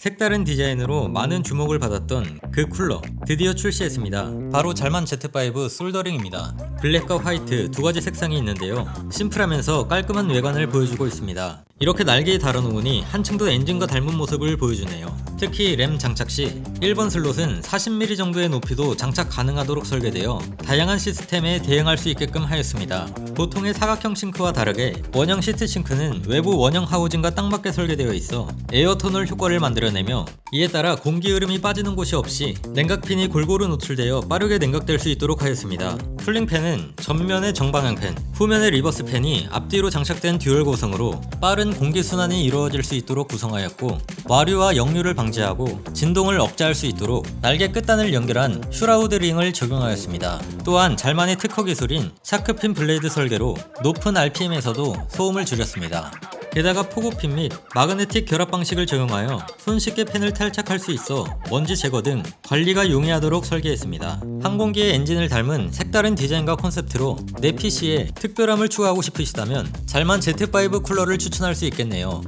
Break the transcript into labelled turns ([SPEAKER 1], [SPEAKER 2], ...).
[SPEAKER 1] 색다른 디자인으로 많은 주목을 받았던 그 쿨러 드디어 출시했습니다. 바로 잘만 Z5 솔더링입니다. 블랙과 화이트 두 가지 색상이 있는데요. 심플하면서 깔끔한 외관을 보여주고 있습니다. 이렇게 날개에 달아놓으니 한층 더 엔진과 닮은 모습을 보여주네요. 특히 램 장착 시 1번 슬롯은 40mm 정도의 높이도 장착 가능하도록 설계되어 다양한 시스템에 대응할 수 있게끔 하였습니다. 보통의 사각형 싱크와 다르게 원형 시트 싱크는 외부 원형 하우징과 딱 맞게 설계되어 있어 에어터널 효과를 만들어내며 이에 따라 공기 흐름이 빠지는 곳이 없이 냉각핀이 골고루 노출되어 빠르게 냉각될 수 있도록 하였습니다. 쿨링팬은 전면의 정방향팬, 후면의 리버스 팬이 앞뒤로 장착된 듀얼 구성으로 빠른 공기 순환이 이루어질 수 있도록 구성하였고 와류와 역류를 방지하고 진동을 억제할 수 있도록 날개 끝단을 연결한 슈라우드 링을 적용하였습니다. 또한 잘만의 특허 기술인 샤크핀 블레이드 설계로 높은 RPM에서도 소음을 줄였습니다. 게다가 포고핀 및 마그네틱 결합 방식을 적용하여 손쉽게 팬을 탈착할 수 있어 먼지 제거 등 관리가 용이하도록 설계했습니다. 항공기의 엔진을 닮은 색다른 디자인과 콘셉트로 내 PC에 특별함을 추가하고 싶으시다면 잘만 Z5 쿨러를 추천할 수 있겠네요.